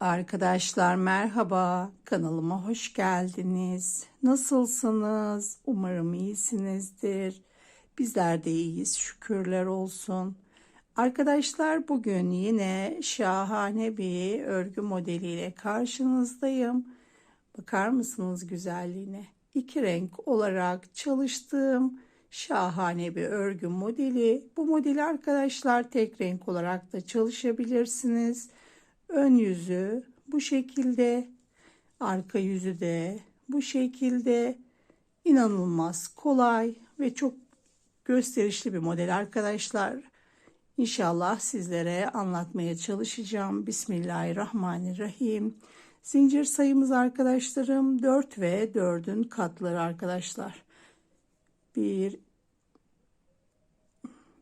Arkadaşlar merhaba, kanalıma hoş geldiniz. Nasılsınız? Umarım iyisinizdir. Bizler de iyiyiz, şükürler olsun. Arkadaşlar bugün yine şahane bir örgü modeliyle karşınızdayım. Bakar mısınız güzelliğine? İki renk olarak çalıştığım şahane bir örgü modeli. Bu modeli arkadaşlar tek renk olarak da çalışabilirsiniz. Ön yüzü bu şekilde, arka yüzü de bu şekilde. İnanılmaz kolay ve çok gösterişli bir model arkadaşlar. İnşallah sizlere anlatmaya çalışacağım. Bismillahirrahmanirrahim. Zincir sayımız arkadaşlarım 4 ve 4'ün katları arkadaşlar. 1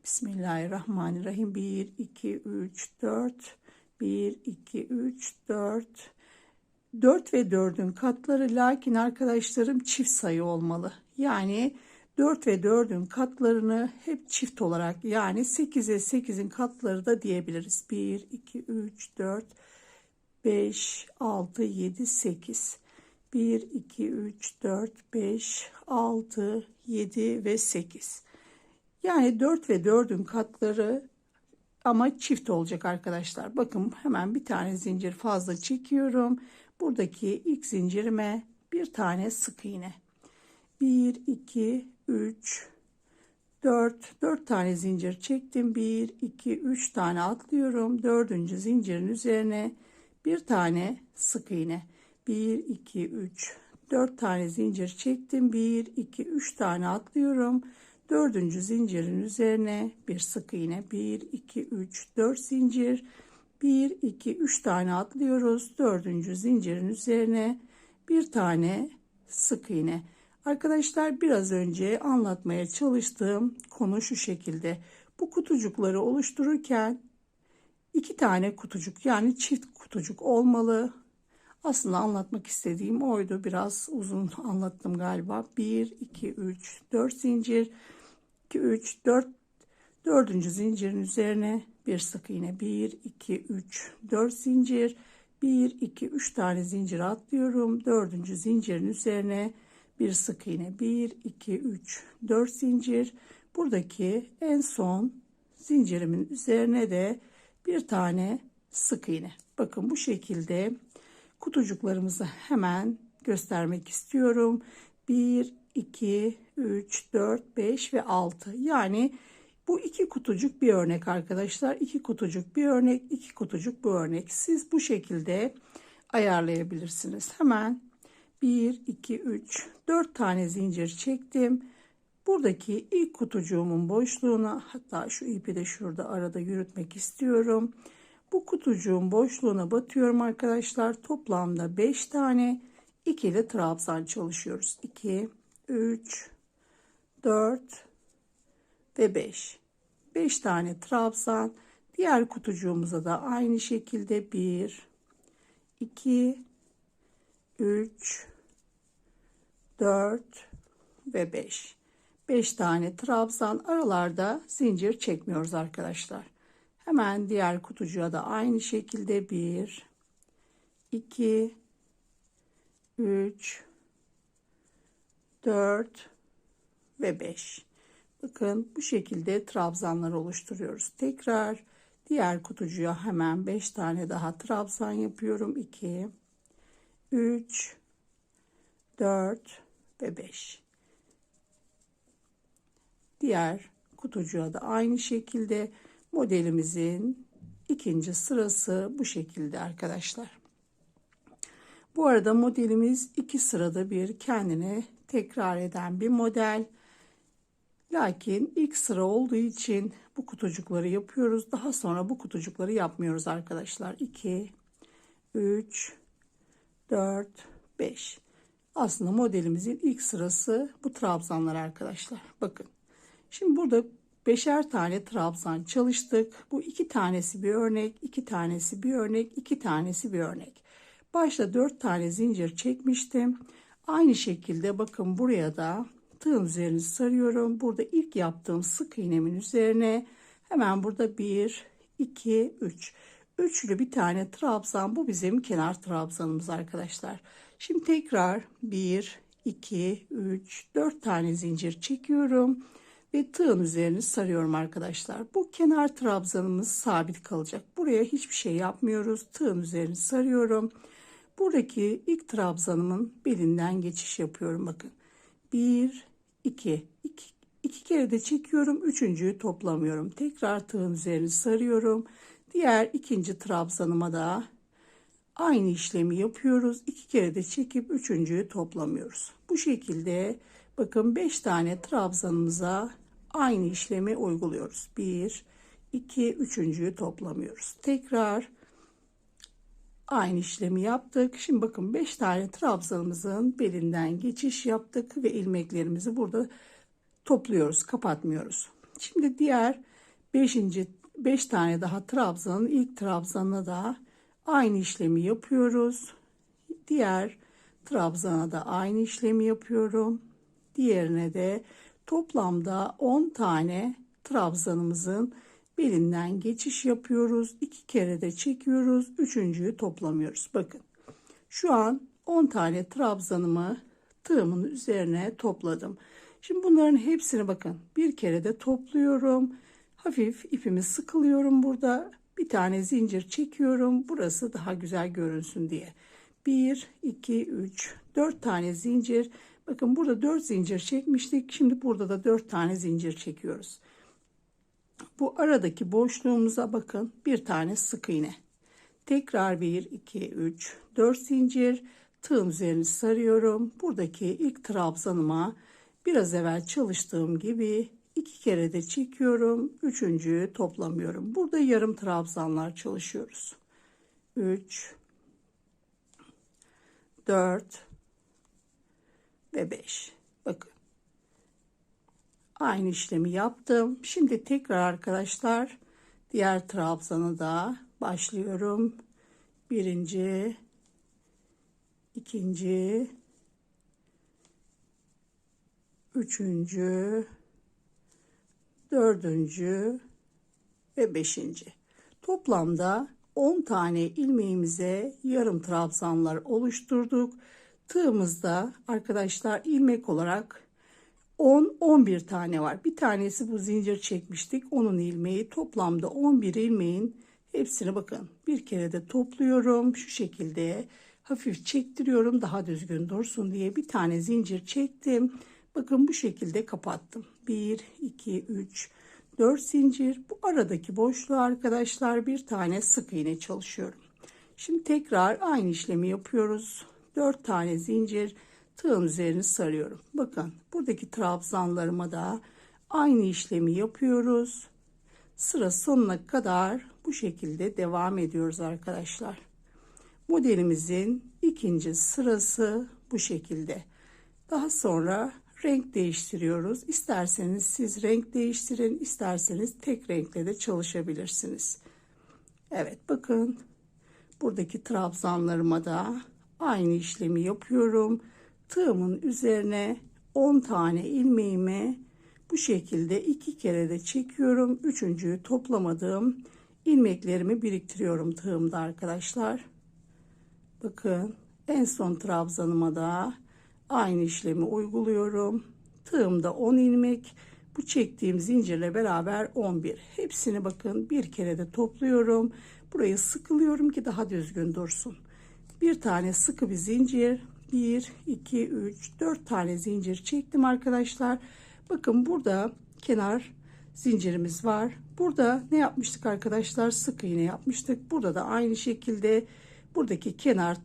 Bismillahirrahmanirrahim. 1 2 3 4 1 2 3 4 4 ve 4'ün katları lakin arkadaşlarım çift sayı olmalı. Yani 4 ve 4'ün katlarını hep çift olarak yani 8'e 8'in katları da diyebiliriz. 1 2 3 4 5 6 7 8 1 2 3 4 5 6 7 ve 8 yani 4 ve 4'ün katları ama çift olacak arkadaşlar. Bakın hemen bir tane zincir fazla çekiyorum. Buradaki ilk zincirime bir tane sık iğne. 1 2 3 4 4 tane zincir çektim. 1 2 3 tane atlıyorum. Dördüncü zincirin üzerine bir tane sık iğne. 1 2 3 4 tane zincir çektim. 1 2 3 tane atlıyorum. Dördüncü zincirin üzerine bir sık iğne 1 2 3 4 zincir 1 2 3 tane atlıyoruz. Dördüncü zincirin üzerine bir tane sık iğne. Arkadaşlar biraz önce anlatmaya çalıştığım konu şu şekilde. Bu kutucukları oluştururken iki tane kutucuk yani çift kutucuk olmalı aslında anlatmak istediğim oydu. Biraz uzun anlattım galiba. 1 2 3 4 zincir. 2 3 4 dördüncü zincirin üzerine bir sık iğne. 1 2 3 4 zincir. 1 2 3 tane zincir atlıyorum. Dördüncü zincirin üzerine bir sık iğne. 1 2 3 4 zincir. Buradaki en son zincirimin üzerine de bir tane sık iğne. Bakın bu şekilde kutucuklarımızı hemen göstermek istiyorum. 1 2 3 4 5 ve 6 yani bu iki kutucuk bir örnek arkadaşlar. İki kutucuk bir örnek iki kutucuk bu örnek. Siz bu şekilde ayarlayabilirsiniz. Hemen 1 2 3 4 tane zincir çektim. Buradaki ilk kutucuğumun boşluğuna hatta şu ipi de şurada arada yürütmek istiyorum bu kutucuğun boşluğuna batıyorum arkadaşlar toplamda 5 tane ikili trabzan çalışıyoruz 2 3 4 ve 5. 5 tane trabzan. Diğer kutucuğumuza da aynı şekilde 1 2 3 4 ve 5. 5 tane trabzan aralarda zincir çekmiyoruz arkadaşlar. Hemen diğer kutucuğa da aynı şekilde 1 2 3 4 ve 5. Bakın bu şekilde trabzanlar oluşturuyoruz. Tekrar diğer kutucuya hemen 5 tane daha trabzan yapıyorum. 2 3 4 ve 5. Diğer kutucuğa da aynı şekilde modelimizin ikinci sırası bu şekilde arkadaşlar. Bu arada modelimiz iki sırada bir kendine tekrar eden bir model. Lakin ilk sıra olduğu için bu kutucukları yapıyoruz. Daha sonra bu kutucukları yapmıyoruz arkadaşlar. 2, 3, 4, 5. Aslında modelimizin ilk sırası bu trabzanlar arkadaşlar. Bakın. Şimdi burada beşer tane trabzan çalıştık. Bu iki tanesi bir örnek, iki tanesi bir örnek, iki tanesi bir örnek. Başta dört tane zincir çekmiştim. Aynı şekilde bakın buraya da tığın üzerine sarıyorum. Burada ilk yaptığım sık iğnemin üzerine hemen burada 1, 2, 3. Üçlü bir tane trabzan. Bu bizim kenar trabzanımız arkadaşlar. Şimdi tekrar 1, 2, 3, 4 tane zincir çekiyorum. Ve tığın üzerini sarıyorum arkadaşlar. Bu kenar trabzanımız sabit kalacak. Buraya hiçbir şey yapmıyoruz. Tığın üzerini sarıyorum. Buradaki ilk trabzanımın belinden geçiş yapıyorum bakın. 1, 2, 2, iki kere de çekiyorum. Üçüncüyü toplamıyorum. Tekrar tığın üzerini sarıyorum. Diğer ikinci trabzanıma da aynı işlemi yapıyoruz. İki kere de çekip üçüncüyü toplamıyoruz. Bu şekilde bakın 5 tane trabzanımıza aynı işlemi uyguluyoruz. 1, 2, üçüncüyü toplamıyoruz. Tekrar aynı işlemi yaptık. Şimdi bakın 5 tane trabzanımızın belinden geçiş yaptık ve ilmeklerimizi burada topluyoruz, kapatmıyoruz. Şimdi diğer 5. 5 tane daha trabzanın ilk trabzanına da aynı işlemi yapıyoruz. Diğer trabzana da aynı işlemi yapıyorum. Diğerine de toplamda 10 tane trabzanımızın belinden geçiş yapıyoruz. İki kere de çekiyoruz. Üçüncüyü toplamıyoruz. Bakın şu an 10 tane trabzanımı tığımın üzerine topladım. Şimdi bunların hepsini bakın bir kere de topluyorum. Hafif ipimi sıkılıyorum burada. Bir tane zincir çekiyorum. Burası daha güzel görünsün diye. 1, 2, 3, 4 tane zincir. Bakın burada 4 zincir çekmiştik. Şimdi burada da 4 tane zincir çekiyoruz. Bu aradaki boşluğumuza bakın. Bir tane sık iğne. Tekrar 1, 2, 3, 4 zincir. Tığın üzerini sarıyorum. Buradaki ilk trabzanıma biraz evvel çalıştığım gibi iki kere de çekiyorum. Üçüncüyü toplamıyorum. Burada yarım trabzanlar çalışıyoruz. 3 4 ve 5. Bakın. Aynı işlemi yaptım. Şimdi tekrar arkadaşlar diğer trabzanı da başlıyorum. Birinci, ikinci, üçüncü, dördüncü ve beşinci. Toplamda 10 tane ilmeğimize yarım trabzanlar oluşturduk. Tığımızda arkadaşlar ilmek olarak 10-11 tane var. Bir tanesi bu zincir çekmiştik. Onun ilmeği toplamda 11 ilmeğin hepsini bakın bir kere de topluyorum. Şu şekilde hafif çektiriyorum daha düzgün dursun diye bir tane zincir çektim. Bakın bu şekilde kapattım. 1, 2, 3, 4 zincir. Bu aradaki boşluğu arkadaşlar bir tane sık iğne çalışıyorum. Şimdi tekrar aynı işlemi yapıyoruz. 4 tane zincir tığın üzerini sarıyorum. Bakın buradaki trabzanlarıma da aynı işlemi yapıyoruz. Sıra sonuna kadar bu şekilde devam ediyoruz arkadaşlar. Modelimizin ikinci sırası bu şekilde. Daha sonra renk değiştiriyoruz. İsterseniz siz renk değiştirin, isterseniz tek renkle de çalışabilirsiniz. Evet bakın buradaki trabzanlarıma da aynı işlemi yapıyorum. Tığımın üzerine 10 tane ilmeğimi bu şekilde iki kere de çekiyorum. Üçüncüyü toplamadığım ilmeklerimi biriktiriyorum tığımda arkadaşlar. Bakın en son trabzanıma da Aynı işlemi uyguluyorum. Tığımda 10 ilmek. Bu çektiğim zincirle beraber 11. Hepsini bakın bir kere de topluyorum. Burayı sıkılıyorum ki daha düzgün dursun. Bir tane sıkı bir zincir. 1, 2, 3, 4 tane zincir çektim arkadaşlar. Bakın burada kenar zincirimiz var. Burada ne yapmıştık arkadaşlar? Sık iğne yapmıştık. Burada da aynı şekilde buradaki kenar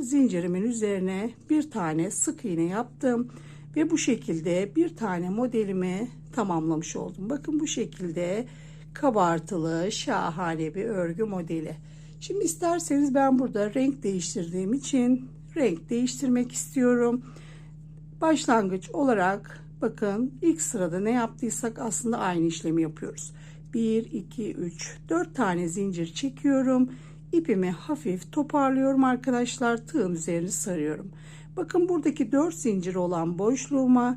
zincirimin üzerine bir tane sık iğne yaptım ve bu şekilde bir tane modelimi tamamlamış oldum. Bakın bu şekilde kabartılı şahane bir örgü modeli. Şimdi isterseniz ben burada renk değiştirdiğim için renk değiştirmek istiyorum. Başlangıç olarak bakın ilk sırada ne yaptıysak aslında aynı işlemi yapıyoruz. 1, 2, 3, 4 tane zincir çekiyorum ipimi hafif toparlıyorum arkadaşlar tığın üzerini sarıyorum bakın buradaki 4 zincir olan boşluğuma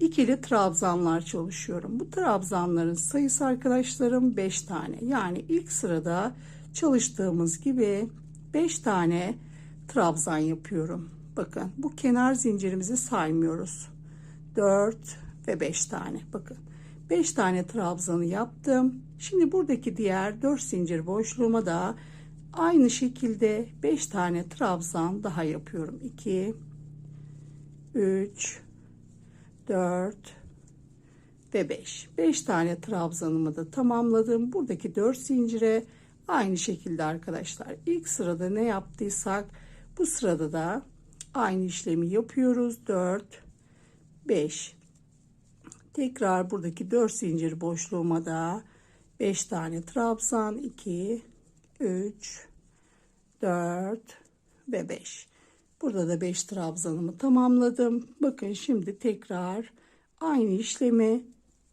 ikili trabzanlar çalışıyorum. Bu trabzanların sayısı arkadaşlarım 5 tane. Yani ilk sırada çalıştığımız gibi 5 tane trabzan yapıyorum. Bakın bu kenar zincirimizi saymıyoruz. 4 ve 5 tane. Bakın 5 tane trabzanı yaptım. Şimdi buradaki diğer 4 zincir boşluğuma da aynı şekilde 5 tane trabzan daha yapıyorum. 2 3 4 ve 5. 5 tane trabzanımı da tamamladım. Buradaki 4 zincire aynı şekilde arkadaşlar. İlk sırada ne yaptıysak bu sırada da aynı işlemi yapıyoruz. 4 5 Tekrar buradaki 4 zincir boşluğuma da 5 tane trabzan 2 3 4 ve 5. Burada da 5 trabzanımı tamamladım. Bakın şimdi tekrar aynı işlemi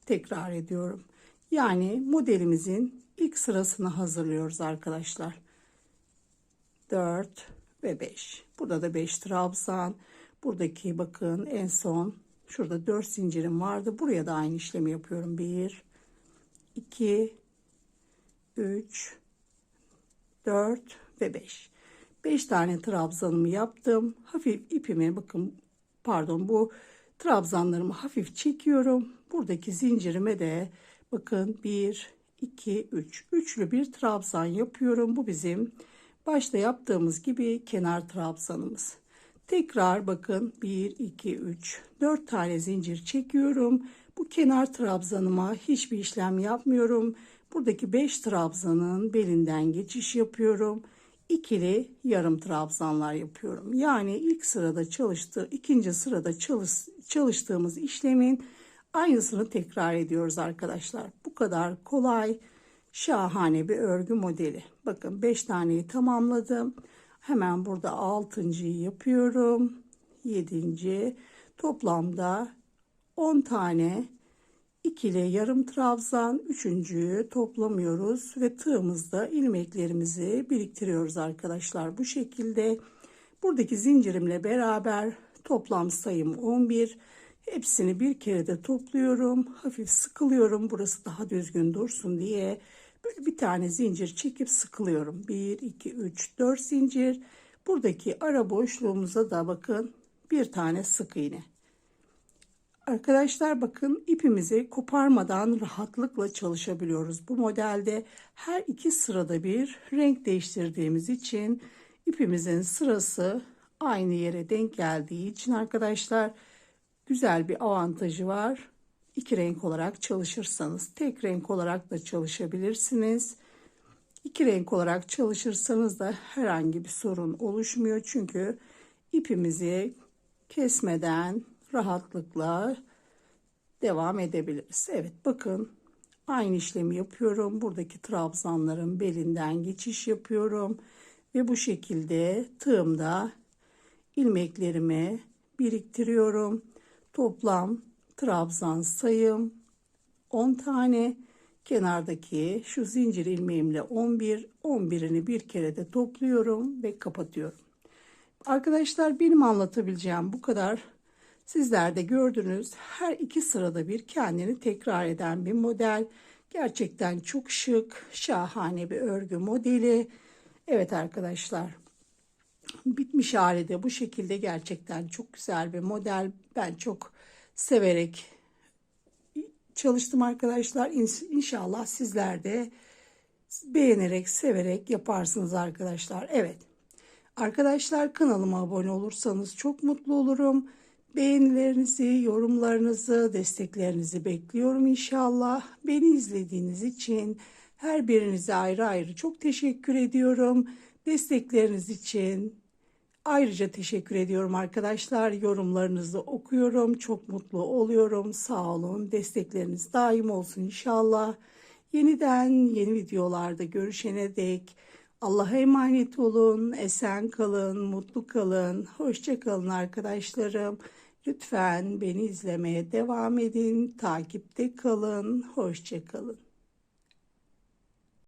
tekrar ediyorum. Yani modelimizin ilk sırasını hazırlıyoruz arkadaşlar. 4 ve 5. Burada da 5 trabzan. Buradaki bakın en son şurada 4 zincirim vardı. Buraya da aynı işlemi yapıyorum. 1 2 3 4 ve 5. 5 tane trabzanımı yaptım. Hafif ipimi bakın pardon bu trabzanlarımı hafif çekiyorum. Buradaki zincirime de bakın 1 2 3 üçlü bir trabzan yapıyorum. Bu bizim başta yaptığımız gibi kenar trabzanımız. Tekrar bakın 1 2 3 4 tane zincir çekiyorum. Bu kenar trabzanıma hiçbir işlem yapmıyorum. Buradaki 5 trabzanın belinden geçiş yapıyorum. İkili yarım trabzanlar yapıyorum. Yani ilk sırada çalıştığı, ikinci sırada çalış, çalıştığımız işlemin aynısını tekrar ediyoruz arkadaşlar. Bu kadar kolay, şahane bir örgü modeli. Bakın 5 taneyi tamamladım. Hemen burada 6.yı yapıyorum. 7. Toplamda 10 tane ikili yarım trabzan üçüncüyü toplamıyoruz ve tığımızda ilmeklerimizi biriktiriyoruz arkadaşlar bu şekilde buradaki zincirimle beraber toplam sayım 11 hepsini bir kere de topluyorum hafif sıkılıyorum burası daha düzgün dursun diye. Böyle bir tane zincir çekip sıkılıyorum. 1 2 3 4 zincir. Buradaki ara boşluğumuza da bakın bir tane sık iğne. Arkadaşlar bakın ipimizi koparmadan rahatlıkla çalışabiliyoruz. Bu modelde. Her iki sırada bir renk değiştirdiğimiz için ipimizin sırası aynı yere denk geldiği için arkadaşlar güzel bir avantajı var. İki renk olarak çalışırsanız tek renk olarak da çalışabilirsiniz. İki renk olarak çalışırsanız da herhangi bir sorun oluşmuyor. Çünkü ipimizi kesmeden rahatlıkla devam edebiliriz. Evet bakın aynı işlemi yapıyorum. Buradaki trabzanların belinden geçiş yapıyorum. Ve bu şekilde tığımda ilmeklerimi biriktiriyorum. Toplam trabzan sayım 10 tane. Kenardaki şu zincir ilmeğimle 11, 11'ini bir kere de topluyorum ve kapatıyorum. Arkadaşlar benim anlatabileceğim bu kadar. Sizler de gördünüz her iki sırada bir kendini tekrar eden bir model. Gerçekten çok şık, şahane bir örgü modeli. Evet arkadaşlar bitmiş hali de bu şekilde gerçekten çok güzel bir model. Ben çok severek çalıştım arkadaşlar. İnşallah sizler de beğenerek, severek yaparsınız arkadaşlar. Evet. Arkadaşlar kanalıma abone olursanız çok mutlu olurum. Beğenilerinizi, yorumlarınızı, desteklerinizi bekliyorum inşallah. Beni izlediğiniz için her birinize ayrı ayrı çok teşekkür ediyorum. Destekleriniz için ayrıca teşekkür ediyorum arkadaşlar. Yorumlarınızı okuyorum. Çok mutlu oluyorum. Sağ olun. Destekleriniz daim olsun inşallah. Yeniden yeni videolarda görüşene dek Allah'a emanet olun. Esen kalın, mutlu kalın. Hoşça kalın arkadaşlarım. Lütfen beni izlemeye devam edin. Takipte kalın. Hoşçakalın.